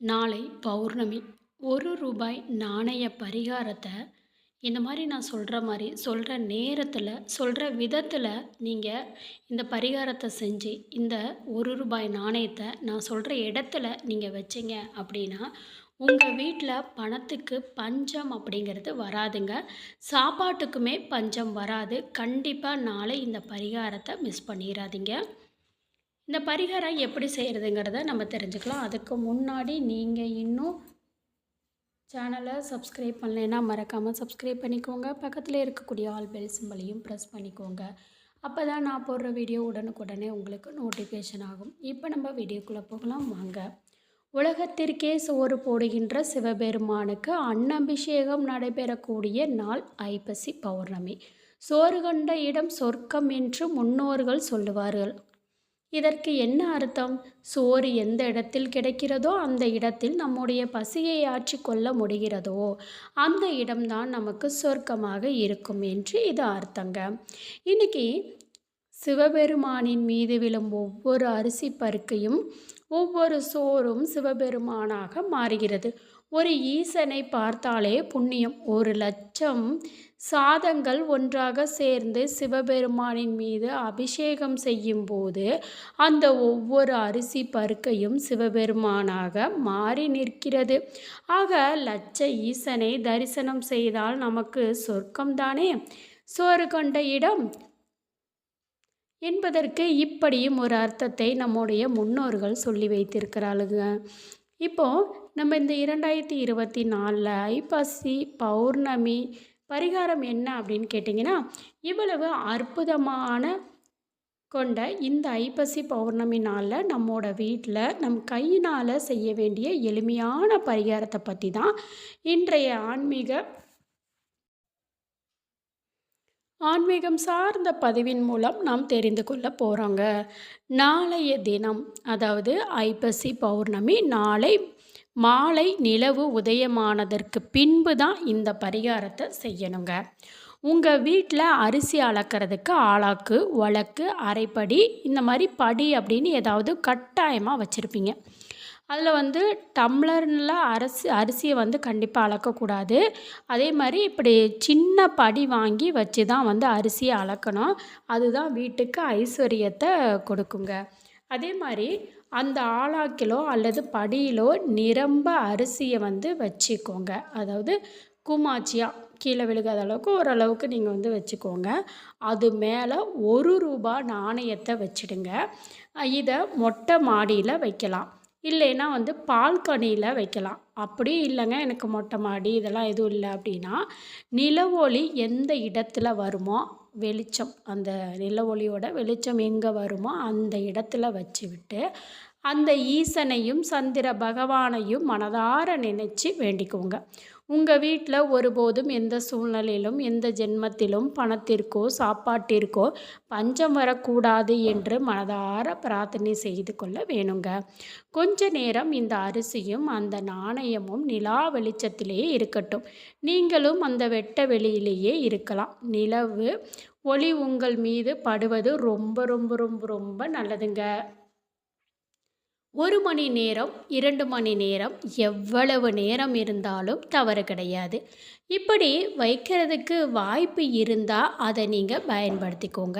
நாளை பௌர்ணமி. ஒரு ரூபாய் நாணய பரிகாரத்தை இந்த மாதிரி நான் சொல்கிற மாதிரி சொல்கிற நேரத்தில் சொல்கிற விதத்தில் நீங்கள் இந்த பரிகாரத்தை செஞ்சு இந்த ஒரு ரூபாய் நாணயத்தை நான் சொல்கிற இடத்துல நீங்கள் வச்சீங்க அப்படின்னா உங்கள் வீட்டில் பணத்துக்கு பஞ்சம் அப்படிங்கிறது வராதுங்க. சாப்பாட்டுக்குமே பஞ்சம் வராது. கண்டிப்பாக நாளை இந்த பரிகாரத்தை மிஸ் பண்ணிடாதீங்க இந்த பரிகாரம் எப்படி செய்கிறதுங்கிறத நம்ம தெரிஞ்சுக்கலாம். அதுக்கு முன்னாடி நீங்கள் இன்னும் சேனலை சப்ஸ்கிரைப் பண்ணலைன்னா மறக்காமல் சப்ஸ்கிரைப் பண்ணிக்கோங்க. பக்கத்தில் இருக்கக்கூடிய ஆல் பெல் சிம்பளையும் ப்ரெஸ் பண்ணிக்கோங்க. அப்போ தான் நான் போடுற வீடியோ உடனுக்குடனே உங்களுக்கு நோட்டிஃபிகேஷன் ஆகும். இப்போ நம்ம வீடியோக்குள்ளே போகலாம். வாங்க. உலகத்திற்கே சோறு போடுகின்ற சிவபெருமானுக்கு அன்னபிஷேகம் நடைபெறக்கூடிய நாள் ஐப்பசி பௌர்ணமி. சோறு கண்ட இடம் சொர்க்கம் என்று முன்னோர்கள் சொல்லுவார்கள். இதற்கு என்ன அர்த்தம்? சோறு எந்த இடத்தில் கிடைக்கிறதோ அந்த இடத்தில் நம்முடைய பசியை ஆற்றி கொள்ள முடிகிறதோ அந்த இடம்தான் நமக்கு சொர்க்கமாக இருக்கும் என்று இது அர்த்தங்க. இன்னைக்கு சிவபெருமானின் மீது விழும் ஒவ்வொரு அரிசி பருக்கையும் ஒவ்வொரு சோறும் சிவபெருமானாக மாறுகிறது. ஒரு ஈசனை பார்த்தாலே புண்ணியம். ஒரு லட்சம் சாதங்கள் ஒன்றாக சேர்ந்து சிவபெருமானின் மீது அபிஷேகம் செய்யும்போது அந்த ஒவ்வொரு அரிசி பருக்கையும் சிவபெருமானாக மாறி நிற்கிறது. ஆக லட்ச ஈசனை தரிசனம் செய்தால் நமக்கு சொர்க்கம்தானே? சோறு கொண்ட இடம்? என்பதற்கு இப்படியும் ஒரு அர்த்தத்தை நம்முடைய முன்னோர்கள் சொல்லி வைத்திருக்கிறாளுங்க. இப்போது நம்ம இந்த இரண்டாயிரத்தி இருபத்தி நாலில் ஐப்பசி பௌர்ணமி பரிகாரம் என்ன அப்படின்னு கேட்டிங்கன்னா இவ்வளவு அற்புதமான கொண்ட இந்த ஐப்பசி பௌர்ணமி நாளில் நம்மோட வீட்டில் நம் கையினால் செய்ய வேண்டிய எளிமையான பரிகாரத்தை பற்றி தான் இன்றைய ஆன்மீக ஆன்மீகம் சார்ந்த பதிவின் மூலம் நாம் தெரிந்து கொள்ள போகிறோங்க நாளைய தினம் அதாவது ஐப்பசி பௌர்ணமி நாளை மாலை நிலவு உதயமானதற்கு பின்பு தான் இந்த பரிகாரத்தை செய்யணுங்க. உங்கள் வீட்டில் அரிசி அளக்கிறதுக்கு ஆளாக்கு வழக்கு அரைப்படி இந்த மாதிரி படி அப்படின்னு ஏதாவது கட்டாயமாக வச்சுருப்பீங்க. அதில் வந்து டம்ளர்னில் அரிசி அரிசியை வந்து கண்டிப்பாக அளக்கக்கூடாது. அதே மாதிரி இப்படி சின்ன படி வாங்கி வச்சு தான் வந்து அரிசியை அளக்கணும். அதுதான் வீட்டுக்கு ஐஸ்வர்யத்தை கொடுக்குங்க. அதே மாதிரி அந்த ஆளாக்கிலோ அல்லது படியிலோ நிரம்ப அரிசியை வந்து வச்சுக்கோங்க. அதாவது குமாச்சியாக கீழே விழுகாத அளவுக்கு ஓரளவுக்கு நீங்கள் வந்து வச்சுக்கோங்க. அது மேலே ஒரு ரூபா நாணயத்தை வச்சுடுங்க. இதை மொட்டை மாடியில் வைக்கலாம். இல்லைன்னா வந்து பால்கனியில் வைக்கலாம். அப்படி இல்லைங்க எனக்கு மொட்டை மாடி இதெல்லாம் எதுவும் இல்லை அப்படின்னா நிலவோலி எந்த இடத்துல வருமோ வெளிச்சம் அந்த நில ஒளியோட வெளிச்சம் எங்கே வருமோ அந்த இடத்துல வச்சு விட்டு அந்த ஈசனையும் சந்திர பகவானையும் மனதார நினச்சி வேண்டிக்கோங்க. உங்கள் வீட்டில் ஒருபோதும் எந்த சூழ்நிலையிலும் எந்த ஜென்மத்திலும் பணத்திற்கோ சாப்பாட்டிற்கோ பஞ்சம் வரக்கூடாது என்று மனதார பிரார்த்தனை செய்து கொள்ள வேணுங்க. கொஞ்ச நேரம் இந்த அரிசியும் அந்த நாணயமும் நிலா வெளிச்சத்திலேயே இருக்கட்டும். நீங்களும் அந்த வெட்ட வெளியிலேயே இருக்கலாம். நிலவு ஒளி உங்கள் மீது படுவது ரொம்ப ரொம்ப ரொம்ப ரொம்ப நல்லதுங்க. ஒரு மணி நேரம் இரண்டு மணி நேரம் எவ்வளவு நேரம் இருந்தாலும் தவறு கிடையாது. இப்படி வைக்கிறதுக்கு வாய்ப்பு இருந்தால் அதை நீங்கள் பயன்படுத்திக்கோங்க.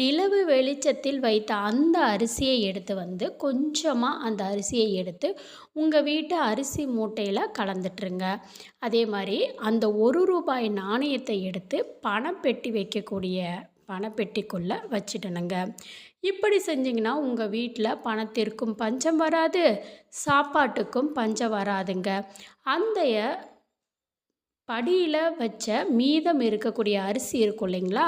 நிலவு வெளிச்சத்தில் வைத்த அந்த அரிசியை எடுத்து வந்து கொஞ்சமாக அந்த அரிசியை எடுத்து உங்கள் வீட்டு அரிசி மூட்டையில் கலந்துட்டுருங்க. அதே மாதிரி அந்த ஒரு ரூபாய் நாணயத்தை எடுத்து பணம் பெட்டி வைக்கக்கூடிய பணப்பெட்டிக்குள்ளே வச்சிடணுங்க இப்படி செஞ்சிங்கன்னா உங்கள் வீட்டில் பணத்திற்கும் பஞ்சம் வராது சாப்பாட்டுக்கும் பஞ்சம் வராதுங்க. அந்தைய படியில் வச்ச மீதம் இருக்கக்கூடிய அரிசி இருக்கும் இல்லைங்களா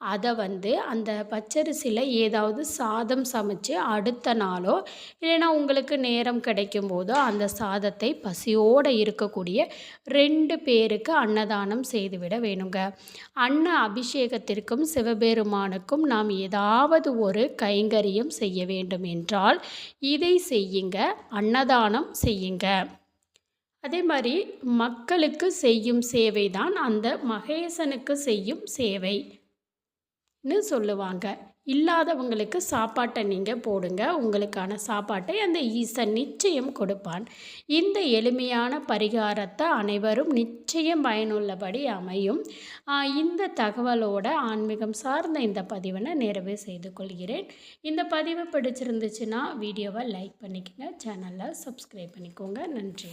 அதை வந்து அந்த பச்சரிசியில் ஏதாவது சாதம் சமைச்சு அடுத்த நாளோ இல்லைன்னா உங்களுக்கு நேரம் கிடைக்கும் போதோ அந்த சாதத்தை பசியோடு இருக்கக்கூடிய ரெண்டு பேருக்கு அன்னதானம் செய்துவிட வேணுங்க. அன்ன அபிஷேகத்திற்கும் சிவபெருமானுக்கும் நாம் ஏதாவது ஒரு கைங்கரியம் செய்ய வேண்டும் என்றால் இதை செய்யுங்க அன்னதானம் செய்யுங்க. அதே மாதிரி மக்களுக்கு செய்யும் சேவை தான் அந்த மகேசனுக்கு செய்யும் சேவை. ன்னு சொல்லுவாங்க. இல்லாதவங்களுக்கு சாப்பாட்டை நீங்கள் போடுங்க. உங்களுக்கான சாப்பாட்டை அந்த ஈசன் நிச்சயம் கொடுப்பான். இந்த எளிமையான பரிகாரத்தை அனைவரும் நிச்சயம் பயனுள்ளபடி அமையும். இந்த தகவலோட ஆன்மீகம் சார்ந்த இந்த பதிவினை நிறைவு செய்து கொள்கிறேன். இந்த பதிவு பிடிச்சிருந்துச்சுன்னா வீடியோவை லைக் பண்ணிக்கோங்க. சேனலை சப்ஸ்கிரைப் பண்ணிக்கோங்க. நன்றி.